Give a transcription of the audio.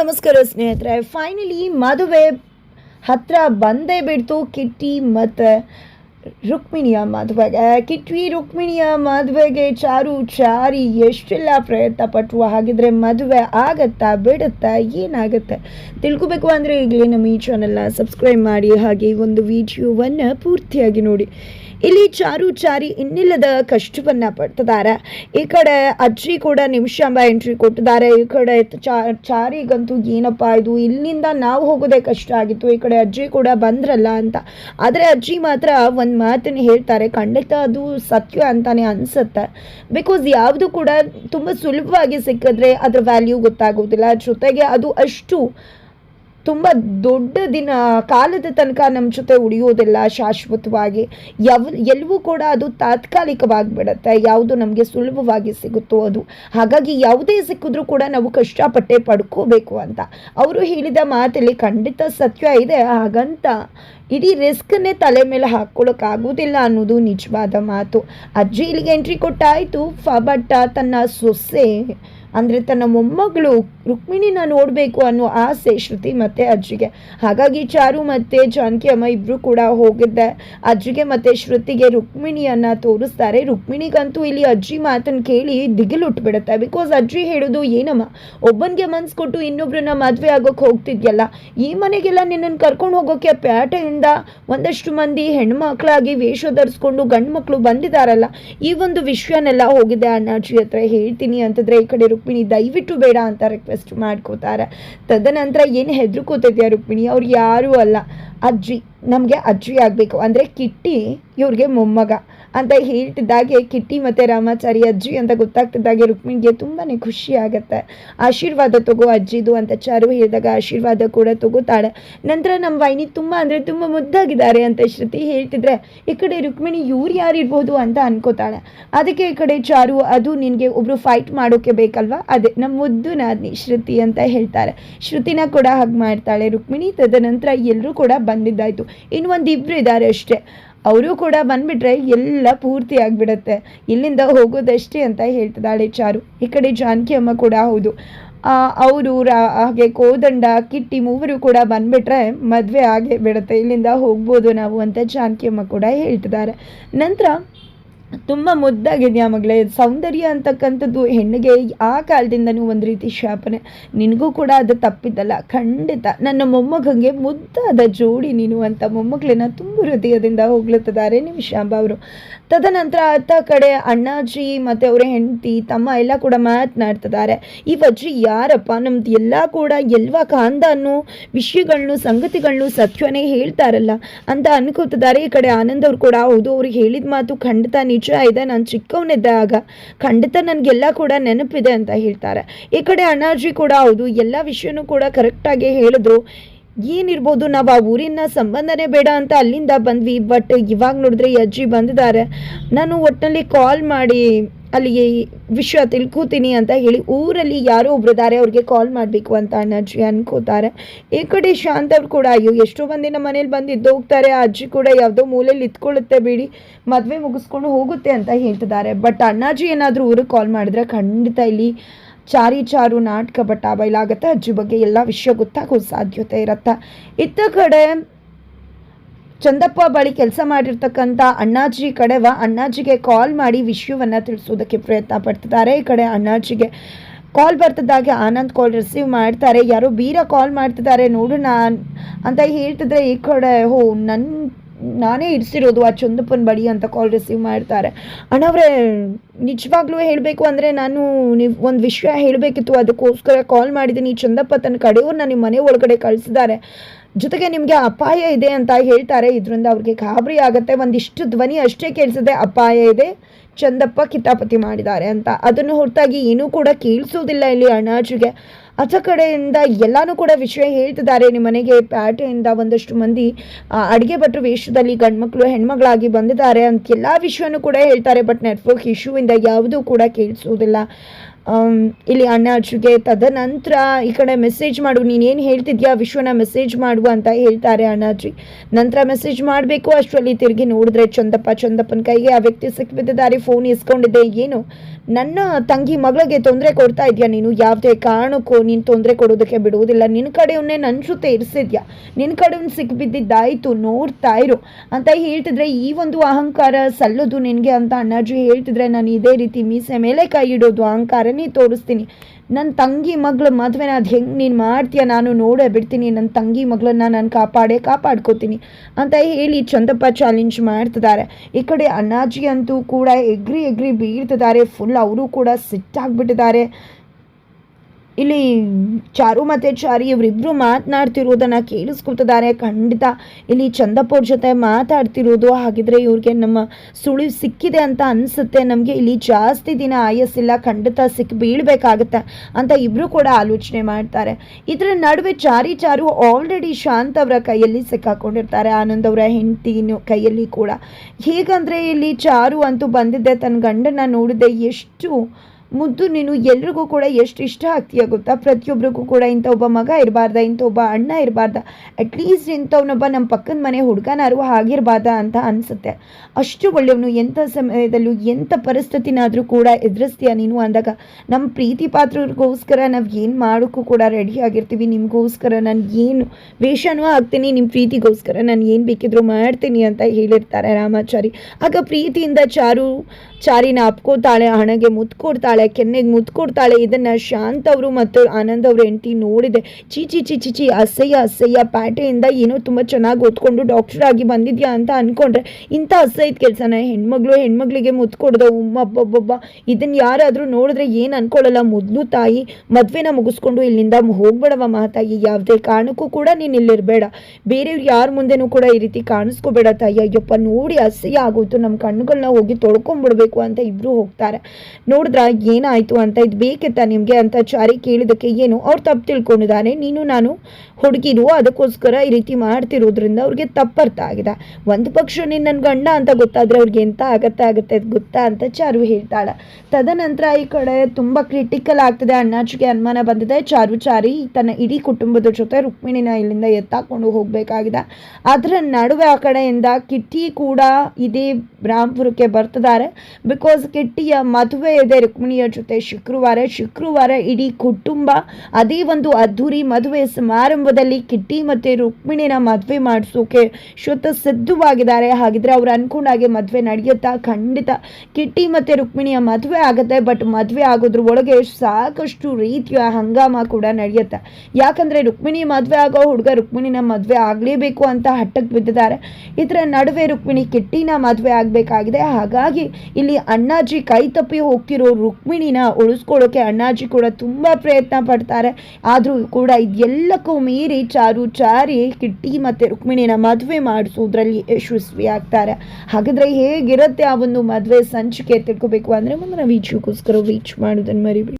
ನಮಸ್ಕಾರ ಸ್ನೇಹಿತರೆ. ಫೈನಲಿ ಮದುವೆ ಹತ್ರ ಬಂದೇ ಬಿಡ್ತು ಕಿಟ್ಟಿ ಮತ್ತು ರುಕ್ಮಿಣಿಯ ಮದುವೆಗೆ. ಕಿಟ್ಟಿ ರುಕ್ಮಿಣಿಯ ಮದುವೆಗೆ ಚಾರು ಚಾರಿ ಎಷ್ಟೆಲ್ಲ ಪ್ರಯತ್ನ ಪಟ್ಟು ಹಾಗಿದ್ರೆ ಮದುವೆ ಆಗತ್ತಾ ಬಿಡುತ್ತಾ ಏನಾಗುತ್ತೆ? ತಿಳ್ಕೊಬೇಕು ಅಂದರೆ ಈಗಲೇ ನಮ್ಮ ಈ ಚಾನಲ್ನ ಸಬ್ಸ್ಕ್ರೈಬ್ ಮಾಡಿ, ಹಾಗೆ ಒಂದು ವಿಡಿಯೋವನ್ನು ಪೂರ್ತಿಯಾಗಿ ನೋಡಿ. ಇಲ್ಲಿ ಚಾರು ಚಾರಿ ಇನ್ನಿಲ್ಲದ ಕಷ್ಟವನ್ನು ಪಡ್ತಿದ್ದಾರೆ. ಈ ಕಡೆ ಅಜ್ಜಿ ಕೂಡ ನಿಮಿಷಾಂಬ ಎಂಟ್ರಿ ಕೊಟ್ಟಿದ್ದಾರೆ. ಈ ಕಡೆ ಚಾರಿಗಂತೂ ಏನಪ್ಪ ಇದು? ಇಲ್ಲಿಂದ ನಾವು ಹೋಗೋದೇ ಕಷ್ಟ ಆಗಿತ್ತು. ಈ ಕಡೆ ಅಜ್ಜಿ ಕೂಡ ಬಂದ್ರಲ್ಲ ಅಂತ. ಆದರೆ ಅಜ್ಜಿ ಮಾತ್ರ ಒಂದು ಮಾತನ್ನು ಹೇಳ್ತಾರೆ. ಖಂಡಿತ ಅದು ಸತ್ಯ ಅಂತಾನೆ ಅನಿಸುತ್ತೆ. ಬಿಕಾಸ್ ಯಾವುದು ಕೂಡ ತುಂಬ ಸುಲಭವಾಗಿ ಸಿಕ್ಕಿದ್ರೆ ಅದರ ವ್ಯಾಲ್ಯೂ ಗೊತ್ತಾಗೋದಿಲ್ಲ ಜೊತೆಗೆ ಅದು ಅಷ್ಟು ತುಂಬ ದೊಡ್ಡ ದಿನ, ಕಾಲದ ತನಕ ನಮ್ಮ ಜೊತೆ ಉಳಿಯೋದಿಲ್ಲ ಶಾಶ್ವತವಾಗಿ. ಯಾವ ಎಲ್ಲವೂ ಕೂಡ ಅದು ತಾತ್ಕಾಲಿಕವಾಗಿ ಬಿಡುತ್ತೆ ಯಾವುದು ನಮಗೆ ಸುಲಭವಾಗಿ ಸಿಗುತ್ತೋ ಅದು. ಹಾಗಾಗಿ ಯಾವುದೇ ಸಿಕ್ಕಿದ್ರೂ ಕೂಡ ನಾವು ಕಷ್ಟಪಟ್ಟೆ ಪಡ್ಕೋಬೇಕು ಅಂತ. ಅವರು ಹೇಳಿದ ಮಾತಲ್ಲಿ ಖಂಡಿತ ಸತ್ಯ ಇದೆ. ಹಾಗಂತ ಇಡೀ ರಿಸ್ಕನ್ನೇ ತಲೆ ಮೇಲೆ ಹಾಕ್ಕೊಳ್ಳೋಕ್ಕಾಗೋದಿಲ್ಲ ಅನ್ನೋದು ನಿಜವಾದ ಮಾತು. ಅಜ್ಜಿ ಇಲ್ಲಿಗೆ ಎಂಟ್ರಿ ಕೊಟ್ಟಾಯಿತು. ಫ ತನ್ನ ಸೊಸೆ ಅಂದರೆ ತನ್ನ ಮೊಮ್ಮಗಳು ರುಕ್ಮಿಣಿನ ನೋಡಬೇಕು ಅನ್ನೋ ಆಸೆ ಶ್ರುತಿ ಮತ್ತು ಅಜ್ಜಿಗೆ. ಹಾಗಾಗಿ ಚಾರು ಮತ್ತು ಜಾನಕಿ ಅಮ್ಮ ಇಬ್ಬರು ಕೂಡ ಹೋಗಿದ್ದೆ ಅಜ್ಜಿಗೆ ಮತ್ತು ಶ್ರುತಿಗೆ ರುಕ್ಮಿಣಿಯನ್ನು ತೋರಿಸ್ತಾರೆ. ರುಕ್ಮಿಣಿಗಂತೂ ಇಲ್ಲಿ ಅಜ್ಜಿ ಮಾತನ್ನು ಕೇಳಿ ದಿಗಿಲುಟ್ಬಿಡುತ್ತೆ. ಬಿಕಾಸ್ ಅಜ್ಜಿ ಹೇಳೋದು, ಏನಮ್ಮ, ಒಬ್ಬನಿಗೆ ಮನ್ಸು ಕೊಟ್ಟು ಇನ್ನೊಬ್ಬರನ್ನ ಮದುವೆ ಆಗೋಕೆ ಹೋಗ್ತಿದ್ಯಲ್ಲ? ಈ ಮನೆಗೆಲ್ಲ ನಿನ್ನನ್ನು ಕರ್ಕೊಂಡು ಹೋಗೋಕ್ಕೆ ಪೇಟೆಯಿಂದ ಒಂದಷ್ಟು ಮಂದಿ ಹೆಣ್ಮಕ್ಳಾಗಿ ವೇಷ ಧರಿಸ್ಕೊಂಡು ಗಂಡು ಮಕ್ಕಳು ಬಂದಿದ್ದಾರಲ್ಲ ಈ ಒಂದು ವಿಷಯನೆಲ್ಲ ಹೋಗಿದೆ ಅಣ್ಣಾಜಿ ಹತ್ರ ಹೇಳ್ತೀನಿ. ಅಂತಂದರೆ ಈ ಕಡೆ ರುಕ್ಮಿಣಿ, ದಯವಿಟ್ಟು ಬೇಡ ಅಂತ ರಿಕ್ವೆಸ್ಟ್ ಮಾಡ್ಕೋತಾರೆ. ತದನಂತರ ಏನು ಹೆದರ್ಕೋತಿದ್ಯಾ ರುಕ್ಮಿಣಿ? ಅವ್ರು ಯಾರೂ ಅಲ್ಲ. ಅಜ್ಜಿ, ನಮಗೆ ಅಜ್ಜಿ ಆಗಬೇಕು. ಅಂದರೆ ಕಿಟ್ಟಿ ಇವ್ರಿಗೆ ಮೊಮ್ಮಗ. ಅಂತ ಹೇಳ್ತಿದ್ದಾಗೆ ಕಿಟ್ಟಿ ಮತ್ತು ರಾಮಾಚಾರಿ ಅಜ್ಜಿ ಅಂತ ಗೊತ್ತಾಗ್ತಿದ್ದಾಗೆ ರುಕ್ಮಿಣಿಗೆ ತುಂಬಾ ಖುಷಿ ಆಗುತ್ತೆ. ಆಶೀರ್ವಾದ ತಗೋ ಅಜ್ಜಿದು ಅಂತ ಚಾರು ಹೇಳಿದಾಗ ಆಶೀರ್ವಾದ ಕೂಡ ತಗೋತಾಳೆ. ನಂತರ ನಮ್ಮ ವೈನಿ ತುಂಬ ಅಂದರೆ ತುಂಬ ಮುದ್ದಾಗಿದ್ದಾರೆ ಅಂತ ಶ್ರುತಿ ಹೇಳ್ತಿದ್ರೆ, ಈ ಕಡೆ ರುಕ್ಮಿಣಿ ಇವ್ರು ಯಾರಿರ್ಬೋದು ಅಂತ ಅನ್ಕೋತಾಳೆ. ಅದಕ್ಕೆ ಈ ಕಡೆ ಚಾರು, ಅದು ನಿನಗೆ ಒಬ್ಬರು ಫೈಟ್ ಮಾಡೋಕೆ ಬೇಕಲ್ವಾ? ಅದೇ ನಮ್ಮ ಮುದ್ದು ನಾದ್ನಿ ಶ್ರುತಿ ಅಂತ ಹೇಳ್ತಾರೆ. ಶ್ರುತಿನ ಕೂಡ ಹಾಗೆ ಮಾಡ್ತಾಳೆ ರುಕ್ಮಿಣಿ. ತದನಂತರ ಎಲ್ಲರೂ ಕೂಡ ಬಂದಿದ್ದಾಯಿತು. ಇನ್ನು ಒಂದು ಇಬ್ರು ಇದ್ದಾರೆ ಅಷ್ಟೇ. ಅವರು ಕೂಡ ಬಂದ್ಬಿಟ್ರೆ ಎಲ್ಲ ಪೂರ್ತಿ ಆಗಿಬಿಡತ್ತೆ. ಇಲ್ಲಿಂದ ಹೋಗೋದಷ್ಟೇ ಅಂತ ಹೇಳ್ತಿದ್ದಾಳೆ ಚಾರು. ಈ ಕಡೆ ಜಾನಕಿ ಅಮ್ಮ ಕೂಡ ಹೌದು. ಅವರು ಹಾಗೆ ಕೋದಂಡ, ಕಿಟ್ಟಿ ಮೂವರು ಕೂಡ ಬಂದ್ಬಿಟ್ರೆ ಮದುವೆ ಆಗೇ ಬಿಡುತ್ತೆ ಇಲ್ಲಿಂದ ಹೋಗ್ಬೋದು ನಾವು ಅಂತ ಜಾನಕಿ ಅಮ್ಮ ಕೂಡ ಹೇಳ್ತಿದ್ದಾರೆ. ನಂತರ ತುಂಬ ಮುದ್ದಾಗಿದೆಯಾ ಮಗಳೇ. ಸೌಂದರ್ಯ ಅಂತಕ್ಕಂಥದ್ದು ಹೆಣ್ಣಿಗೆ ಆ ಕಾಲದಿಂದನೂ ಒಂದು ರೀತಿ ಶಾಪನೆ. ನಿನಗೂ ಕೂಡ ಅದು ತಪ್ಪಿದ್ದಲ್ಲ. ಖಂಡಿತ ನನ್ನ ಮೊಮ್ಮಗಂಗೆ ಮುದ್ದಾದ ಜೋಡಿ ನೀನು ಅಂತ ಮೊಮ್ಮಗಳನ್ನ ತುಂಬ ಹೃದಯದಿಂದ ಹೋಗ್ಲತ್ತಿದ್ದಾರೆ ಶಾಂಬ ಅವರು. ತದನಂತರ ಅತ್ತ ಕಡೆ ಅಣ್ಣಾಜಿ ಮತ್ತು ಅವರ ಹೆಂಡತಿ, ತಮ್ಮ ಎಲ್ಲ ಕೂಡ ಮಾತನಾಡ್ತಿದ್ದಾರೆ. ಈ ವಜ್ರಿ ಯಾರಪ್ಪ? ನಮ್ದು ಎಲ್ಲ ಕೂಡ ಎಲ್ವ ಕಾಂದ ಅನ್ನೋ ವಿಷಯಗಳನ್ನು ಸಂಗತಿಗಳನ್ನು ಸತ್ಯವೇ ಹೇಳ್ತಾರಲ್ಲ ಅಂತ ಅನ್ಕೋತಿದ್ದಾರೆ. ಈ ಕಡೆ ಆನಂದ್ ಅವ್ರು ಕೂಡ ಹೌದು ಅವ್ರಿಗೆ ಹೇಳಿದ ಮಾತು ಖಂಡಿತ ಇದೆ, ನಾನು ಚಿಕ್ಕವನಿದ್ದಾಗ ಖಂಡಿತ ನನಗೆಲ್ಲ ಕೂಡ ನೆನಪಿದೆ ಅಂತ ಹೇಳ್ತಾರೆ. ಈ ಕಡೆ ಅಣ್ಣಾಜಿ ಕೂಡ ಹೌದು, ಎಲ್ಲ ವಿಷಯನೂ ಕೂಡ ಕರೆಕ್ಟಾಗಿ ಹೇಳಿದ್ರು. ಏನಿರ್ಬೋದು, ನಾವು ಆ ಊರಿನ ಸಂಬಂಧನೇ ಬೇಡ ಅಂತ ಅಲ್ಲಿಂದ ಬಂದ್ವಿ ಬಟ್ ಇವಾಗ ನೋಡಿದ್ರೆ ಅಜ್ಜಿ ಬಂದಿದ್ದಾರೆ. ನಾನು ಒಟ್ಟಿನಲ್ಲಿ ಕಾಲ್ ಮಾಡಿ ಅಲ್ಲಿಗೆ ವಿಷಯ ತಿಳ್ಕೊತೀನಿ ಅಂತ ಹೇಳಿ ಊರಲ್ಲಿ ಯಾರೋ ಒಬ್ರಿದ್ದಾರೆ, ಅವ್ರಿಗೆ ಕಾಲ್ ಮಾಡಬೇಕು ಅಂತ ಅಣ್ಣಾಜಿ ಅನ್ಕೋತಾರೆ. ಈ ಕಡೆ ಶಾಂತ್ ಅವ್ರು ಕೂಡ, ಅಯ್ಯೋ, ಎಷ್ಟೋ ಮಂದಿ ನಮ್ಮ ಮನೇಲಿ ಬಂದು ಇದ್ದೋಗ್ತಾರೆ ಆ ಅಜ್ಜಿ ಕೂಡ ಯಾವುದೋ ಮೂಲೆಯಲ್ಲಿ ಇತ್ಕೊಳ್ಳುತ್ತೆ ಬಿಡಿ, ಮದುವೆ ಮುಗಿಸ್ಕೊಂಡು ಹೋಗುತ್ತೆ ಅಂತ ಹೇಳ್ತಿದ್ದಾರೆ. ಬಟ್ ಅಣ್ಣಾಜಿ ಏನಾದರೂ ಊರಿಗೆ ಕಾಲ್ ಮಾಡಿದ್ರೆ ಖಂಡಿತ ಇಲ್ಲಿ ಚಾರಿ ಚಾರು ನಾಟಕ ಬಟ್ಟ ಬೈಲಾಗತ್ತೆ ಅಜ್ಜಿ ಬಗ್ಗೆ ಎಲ್ಲ ವಿಷಯ ಗೊತ್ತಾಗೋ ಸಾಧ್ಯತೆ ಇರುತ್ತೆ. ಇತ್ತ ಕಡೆ ಚಂದಪ್ಪ ಬಳಿ ಕೆಲಸ ಮಾಡಿರ್ತಕ್ಕಂಥ ಅಣ್ಣಾಜಿ ಕಡೆವ ಅಣ್ಣಾಜಿಗೆ ಕಾಲ್ ಮಾಡಿ ವಿಷಯವನ್ನು ತಿಳಿಸೋದಕ್ಕೆ ಪ್ರಯತ್ನ ಪಡ್ತಿದ್ದಾರೆ. ಈ ಕಡೆ ಅಣ್ಣಾಜಿಗೆ ಕಾಲ್ ಬರ್ತಿದ್ದಾಗೆ ಆನಂದ್ ಕಾಲ್ ರಿಸೀವ್ ಮಾಡ್ತಾರೆ. ಯಾರೋ ಬೀರ ಕಾಲ್ ಮಾಡ್ತಿದ್ದಾರೆ. ನೋಡೋಣ ಅಂತ ಹೇಳ್ತಿದ್ರೆ ಈ ಕಡೆ, ಹೋ ನನ್ನ ನಾನೇ ಇರಿಸಿರೋದು ಆ ಚಂದಪ್ಪನ ಬಳಿ ಅಂತ ಕಾಲ್ ರಿಸೀವ್ ಮಾಡ್ತಾರೆ. ಅಣ್ಣವ್ರೆ ನಿಜವಾಗ್ಲೂ ಹೇಳಬೇಕು ಅಂದರೆ ನಾನು ನೀವು ಒಂದು ವಿಷಯ ಹೇಳಬೇಕಿತ್ತು. ಅದಕ್ಕೋಸ್ಕರ ಕಾಲ್ ಮಾಡಿದ್ದೀನಿ. ಚಂದಪ್ಪ ತನ್ನ ಕಡೆಯವ್ರನ್ನ ನಿಮ್ಮ ಮನೆ ಒಳಗಡೆ ಕಳಿಸಿದ್ದಾರೆ. ಜೊತೆಗೆ ನಿಮಗೆ ಅಪಾಯ ಇದೆ ಅಂತ ಹೇಳ್ತಾರೆ. ಇದರಿಂದ ಅವ್ರಿಗೆ ಗಾಬರಿ ಆಗುತ್ತೆ. ಒಂದಿಷ್ಟು ಧ್ವನಿ ಅಷ್ಟೇ ಕೇಳಿಸದೆ ಅಪಾಯ ಇದೆ. ಚಂದಪ್ಪ ಕಿತಾಪತಿ ಮಾಡಿದ್ದಾರೆ ಅಂತ. ಅದನ್ನು ಹೊರತಾಗಿ ಏನೂ ಕೂಡ ಕೇಳಿಸೋದಿಲ್ಲ ಇಲ್ಲಿ ಅಣ್ಣಾಜಿಗೆ. ಅಥ ಕಡೆಯಿಂದ ಎಲ್ಲನೂ ಕೂಡ ವಿಷಯ ಹೇಳ್ತಿದ್ದಾರೆ. ನಿಮ್ಮ ಮನೆಗೆ ಪ್ಯಾಟೆಯಿಂದ ಒಂದಷ್ಟು ಮಂದಿ ಅಡುಗೆ ಭಟ್ರು ವೇಷದಲ್ಲಿ ಗಂಡ್ಮಕ್ಳು, ಹೆಣ್ಮಗಳಾಗಿ ಬಂದಿದ್ದಾರೆ ಅಂತ ಎಲ್ಲ ವಿಷಯನೂ ಕೂಡ ಹೇಳ್ತಾರೆ. ಬಟ್ ನೆಟ್ವರ್ಕ್ ಇಶ್ಯೂವಿಂದ ಯಾವುದೂ ಕೂಡ ಕೇಳಿಸೋದಿಲ್ಲ. ಇಲ್ಲಿ ಅಣ್ಣಾಜಿಗೆ ತದನಂತರ ಈ ಕಡೆ ಮೆಸೇಜ್ ಮಾಡು, ನೀನೇನು ಹೇಳ್ತಿದ್ಯಾ, ವಿಶ್ವನ ಮೆಸೇಜ್ ಮಾಡು ಅಂತ ಹೇಳ್ತಾರೆ ಅಣ್ಣಾಜಿ ನಂತರ ಮೆಸೇಜ್ ಮಾಡಬೇಕು ಅಷ್ಟರಲ್ಲಿ ತಿರುಗಿ ನೋಡಿದ್ರೆ ಚಂದಪ್ಪ, ಚಂದಪ್ಪನ ಕೈಗೆ ಆ ವ್ಯಕ್ತಿ ಸಿಕ್ಕಿಬಿದ್ದಾರೆ ಫೋನ್ ಇಸ್ಕೊಂಡಿದ್ದೆ ಏನು? ನನ್ನ ತಂಗಿ ಮಗಳಿಗೆ ತೊಂದರೆ ಕೊಡ್ತಾ ಇದೆಯಾ ನೀನು? ಯಾವುದೇ ಕಾರಣಕ್ಕೂ ನೀನು ತೊಂದರೆ ಕೊಡೋದಕ್ಕೆ ಬಿಡುವುದಿಲ್ಲ. ನಿನ್ನ ಕಡೆಯವನ್ನೇ ನನ್ನ ಜೊತೆ ಇರಿಸಿದ್ಯಾ? ನಿನ್ನ ಕಡೆಯವ್ನು ಸಿಕ್ಕಿಬಿದ್ದಿದ್ದಾಯಿತು ನೋಡ್ತಾ ಇರು ಅಂತ ಹೇಳ್ತಿದ್ರೆ ಈ ಒಂದು ಅಹಂಕಾರ ಸಲ್ಲೋದು ನಿನಗೆ ಅಂತ ಅಣ್ಣಾಜಿ ಹೇಳ್ತಿದ್ರೆ ನಾನು ಇದೇ ರೀತಿ ಮೀಸೆ ಮೇಲೆ ಕೈ ಇಡೋದು ಅಹಂಕಾರನೇ ತೋರಿಸ್ತೀನಿ. ನನ್ನ ತಂಗಿ ಮಗಳ ಮದುವೆನ ಅದು ಹೆಂಗೆ ನೀನು ಮಾಡ್ತೀಯ ನಾನು ನೋಡೇ ಬಿಡ್ತೀನಿ. ನನ್ನ ತಂಗಿ ಮಗಳನ್ನ ನಾನು ಕಾಪಾಡೇ ಕಾಪಾಡ್ಕೋತೀನಿ ಅಂತ ಹೇಳಿ ಚಂದಪ್ಪ ಚಾಲೆಂಜ್ ಮಾಡ್ತಿದ್ದಾರೆ. ಈ ಕಡೆ ಅಣ್ಣಾಜಿ ಅಂತೂ ಕೂಡ ಎಗ್ರಿ ಎಗ್ರಿ ಬೀಳ್ತಿದ್ದಾರೆ. ಫುಲ್ ಅವರು ಕೂಡ ಸಿಟ್ಟಾಗ್ಬಿಟ್ಟಿದ್ದಾರೆ. ಇಲ್ಲಿ ಚಾರು ಮತ್ತು ಚಾರಿ ಇವರಿಬ್ಬರು ಮಾತನಾಡ್ತಿರೋದನ್ನು ಕೇಳಿಸ್ಕೊತಿದ್ದಾರೆ. ಖಂಡಿತ ಇಲ್ಲಿ ಚಂದಪ್ಪವ್ರ ಜೊತೆ ಮಾತಾಡ್ತಿರೋದು. ಹಾಗಿದ್ರೆ ಇವ್ರಿಗೆ ನಮ್ಮ ಸುಳಿ ಸಿಕ್ಕಿದೆ ಅಂತ ಅನಿಸುತ್ತೆ. ನಮಗೆ ಇಲ್ಲಿ ಜಾಸ್ತಿ ದಿನ ಆಯಸ್ಸಿಲ್ಲ. ಖಂಡಿತ ಸಿಕ್ಕಿ ಬೀಳಬೇಕಾಗತ್ತೆ ಅಂತ ಇಬ್ಬರು ಕೂಡ ಆಲೋಚನೆ ಮಾಡ್ತಾರೆ. ಇದರ ನಡುವೆ ಚಾರಿ ಚಾರು ಆಲ್ರೆಡಿ ಶಾಂತ್ ಅವರ ಕೈಯಲ್ಲಿ ಸಿಕ್ಕಾಕೊಂಡಿರ್ತಾರೆ. ಆನಂದ್ ಅವರ ಹೆಂಡತಿ ಕೈಯಲ್ಲಿ ಕೂಡ. ಹೇಗಂದರೆ ಇಲ್ಲಿ ಚಾರು ಅಂತೂ ಬಂದಿದ್ದೆ. ತನ್ನ ಗಂಡನ ನೋಡಿದೆ ಎಷ್ಟು ಮುದ್ದು ನೀನು ಎಲ್ರಿಗೂ ಕೂಡ ಎಷ್ಟು ಇಷ್ಟ ಆಗ್ತೀಯ ಗೊತ್ತಾ? ಪ್ರತಿಯೊಬ್ಬರಿಗೂ ಕೂಡ ಇಂಥ ಒಬ್ಬ ಮಗ ಇರಬಾರ್ದ, ಇಂಥ ಒಬ್ಬ ಅಣ್ಣ ಇರಬಾರ್ದ. ಅಟ್ಲೀಸ್ಟ್ ಇಂಥವನೊಬ್ಬ ನಮ್ಮ ಪಕ್ಕದ ಮನೆ ಹುಡುಗನಾರು ಆಗಿರಬಾರ್ದ ಅಂತ ಅನಿಸುತ್ತೆ. ಅಷ್ಟು ಒಳ್ಳೆಯವನು ಎಂಥ ಸಮಯದಲ್ಲೂ ಎಂಥ ಪರಿಸ್ಥಿತಿನಾದರೂ ಕೂಡ ಎದುರಿಸ್ತೀಯ ನೀನು ಅಂದಾಗ ನಮ್ಮ ಪ್ರೀತಿ ಪಾತ್ರರಿಗೋಸ್ಕರ ನಾವು ಏನು ಮಾಡೋಕ್ಕೂ ಕೂಡ ರೆಡಿ ಆಗಿರ್ತೀವಿ. ನಿಮಗೋಸ್ಕರ ನಾನು ಏನು ವೇಷನೂ ಆಗ್ತೀನಿ ನಿಮ್ಮ ಪ್ರೀತಿಗೋಸ್ಕರ ನಾನು ಏನು ಬೇಕಿದ್ರು ಮಾಡ್ತೀನಿ ಅಂತ ಹೇಳಿರ್ತಾರೆ ರಾಮಾಚಾರಿ. ಆಗ ಪ್ರೀತಿಯಿಂದ ಚಾರು ಚಾರಿನ ಅಪ್ಕೋತಾಳೆ, ಹಣಗೆ ಮುತ್ತು ಕೊಡ್ತಾಳೆ ಕೆನ್ನೆಗೆ ಮುತ್ತು ಕೊಡ್ತಾಳೆ ಇದನ್ನು ಶಾಂತ್ ಅವರು ಮತ್ತು ಆನಂದ್ ಅವರು ಹೆಂಡತಿ ನೋಡಿದೆ. ಚೀಚಿ ಚೀಚಿ ಚಿ ಅಸಹ್ಯ ಅಸಹ್ಯ ಪ್ಯಾಟೆಯಿಂದ ಏನೋ ತುಂಬ ಚೆನ್ನಾಗಿ ಓದ್ಕೊಂಡು ಡಾಕ್ಟರ್ ಆಗಿ ಬಂದಿದ್ಯಾ ಅಂತ ಅಂದ್ಕೊಂಡ್ರೆ ಇಂಥ ಅಸಹ್ಯದ ಕೆಲಸನ. ಹೆಣ್ಮಗಳು ಹೆಣ್ಮಗಳಿಗೆ ಮುತ್ತು ಕೊಡ್ದು ಒಬ್ಬೊಬ್ಬೊಬ್ಬ ಇದನ್ನು ಯಾರಾದರೂ ನೋಡಿದ್ರೆ ಏನು ಅನ್ಕೊಳ್ಳಲ್ಲ. ಮೊದಲು ತಾಯಿ, ಮದುವೆನ ಮುಗಿಸ್ಕೊಂಡು ಇಲ್ಲಿಂದ ಹೋಗ್ಬೇಡವ ಮಾತಾಯಿ ಯಾವುದೇ ಕಾರಣಕ್ಕೂ ಕೂಡ ನೀನು ಇಲ್ಲಿರಬೇಡ. ಬೇರೆಯವ್ರು ಯಾರ ಮುಂದೆನೂ ಕೂಡ ಈ ರೀತಿ ಕಾಣಿಸ್ಕೋಬೇಡ ತಾಯಿ. ಅಯ್ಯಪ್ಪ, ನೋಡಿ ಅಸಹ್ಯ ಆಗೋಯ್ತು. ನಮ್ಮ ಕಣ್ಣುಗಳನ್ನ ಹೋಗಿ ತೊಳ್ಕೊಂಬಿಡ್ಬೇಕು ಅಂತ ಇಬ್ರು ಹೋಗ್ತಾರೆ. ನೋಡಿದ್ರ, ಏನಾಯಿತು ಅಂತ, ಇದು ಬೇಕಿತ್ತ ನಿಮಗೆ ಅಂತ ಚಾರಿ ಕೇಳಿದಕ್ಕೆ ಏನು? ಅವ್ರು ತಪ್ಪು ತಿಳ್ಕೊಂಡಿದ್ದಾರೆ ನೀನು ನಾನು ಹುಡುಗಿರು ಅದಕ್ಕೋಸ್ಕರ ಈ ರೀತಿ ಮಾಡ್ತಿರೋದ್ರಿಂದ ಅವ್ರಿಗೆ ತಪ್ಪರ್ಥ ಆಗಿದೆ. ಒಂದು ಪಕ್ಷ ನೀನು ನನ್ನ ಗಂಡ ಅಂತ ಗೊತ್ತಾದರೆ ಅವ್ರಿಗೆ ಎಂತ ಆಗತ್ತೆ ಆಗುತ್ತೆ ಗೊತ್ತಾ ಅಂತ ಚಾರು ಹೇಳ್ತಾಳೆ. ತದನಂತರ ಈ ಕಡೆ ತುಂಬ ಕ್ರಿಟಿಕಲ್ ಆಗ್ತದೆ ಅಣ್ಣಾಚಿಗೆ ಅನುಮಾನ ಬಂದಿದೆ. ಚಾರು ಚಾರಿ ತನ್ನ ಇಡೀ ಕುಟುಂಬದ ಜೊತೆ ರುಕ್ಮಿಣಿನ ಇಲ್ಲಿಂದ ಎತ್ತಾಕೊಂಡು ಹೋಗಬೇಕಾಗಿದೆ. ಅದರ ನಡುವೆ ಆ ಕಡೆಯಿಂದ ಕಿಟ್ಟಿ ಕೂಡ ಇದೇ ರಾಮ್ಪುರಕ್ಕೆ ಬರ್ತಿದ್ದಾರೆ. ಬಿಕಾಸ್ ಕಿಟ್ಟಿಯ ಮದುವೆ ಇದೆ ರುಕ್ಮಿಣಿಯ ಜೊತೆ ಶುಕ್ರವಾರ ಶುಕ್ರವಾರ ಇಡೀ ಕುಟುಂಬ ಅದೇ ಒಂದು ಅದ್ಧೂರಿ ಮದುವೆ ಸಮಾರಂಭದಲ್ಲಿ ಕಿಟ್ಟಿ ಮತ್ತು ರುಕ್ಮಿಣಿನ ಮದುವೆ ಮಾಡಿಸೋಕೆ ಶುದ್ಧ ಸಿದ್ಧವಾಗಿದ್ದಾರೆ ಹಾಗಿದ್ರೆ ಅವ್ರು ಅನ್ಕೊಂಡಾಗೆ ಮದುವೆ ನಡೆಯುತ್ತಾ? ಖಂಡಿತ. ಕಿಟ್ಟಿ ಮತ್ತು ರುಕ್ಮಿಣಿಯ ಮದುವೆ ಆಗುತ್ತೆ ಬಟ್ ಮದುವೆ ಆಗೋದ್ರ ಒಳಗೆ ಸಾಕಷ್ಟು ರೀತಿಯ ಹಂಗಾಮ ಕೂಡ ನಡೆಯುತ್ತೆ. ಯಾಕಂದರೆ ರುಕ್ಮಿಣಿ ಮದುವೆ ಆಗೋ ಹುಡುಗ ರುಕ್ಮಿಣಿನ ಮದುವೆ ಆಗಲೇಬೇಕು ಅಂತ ಹಟ್ಟಕ್ಕೆ ಬಿದ್ದಿದ್ದಾರೆ. ಇದರ ನಡುವೆ ರುಕ್ಮಿಣಿ ಕಿಟ್ಟಿನ ಮದುವೆ ಆಗಬೇಕಾಗಿದೆ. ಹಾಗಾಗಿ ಇಲ್ಲಿ ಅಣ್ಣಾಜಿ ಕೈ ತಪ್ಪಿ ಹೋಗ್ತಿರೋ ರುಕ್ಮಿಣಿನ ಉಳಿಸ್ಕೊಳ್ಳೋಕೆ ಅಣ್ಣಾಜಿ ಕೂಡ ತುಂಬ ಪ್ರಯತ್ನ ಪಡ್ತಾರೆ. ಆದರೂ ಕೂಡ ಇದೆಲ್ಲಕ್ಕೂ ಮೀರಿ ಚಾರು ಚಾರಿ ಕಿಟ್ಟಿ ಮತ್ತು ರುಕ್ಮಿಣಿನ ಮದುವೆ ಮಾಡಿಸೋದ್ರಲ್ಲಿ ಯಶಸ್ವಿ ಆಗ್ತಾರೆ ಹಾಗಾದರೆ ಹೇಗಿರುತ್ತೆ ಆ ಒಂದು ಮದುವೆ ಸಂಚಿಕೆ ತಿಳ್ಕೊಬೇಕು ಅಂದರೆ ಮುಂದಿನ ವೀಚುಗೋಸ್ಕರ ವೀಚ್ ಮಾಡೋದನ್ನು ಮರಿಬೇಡಿ.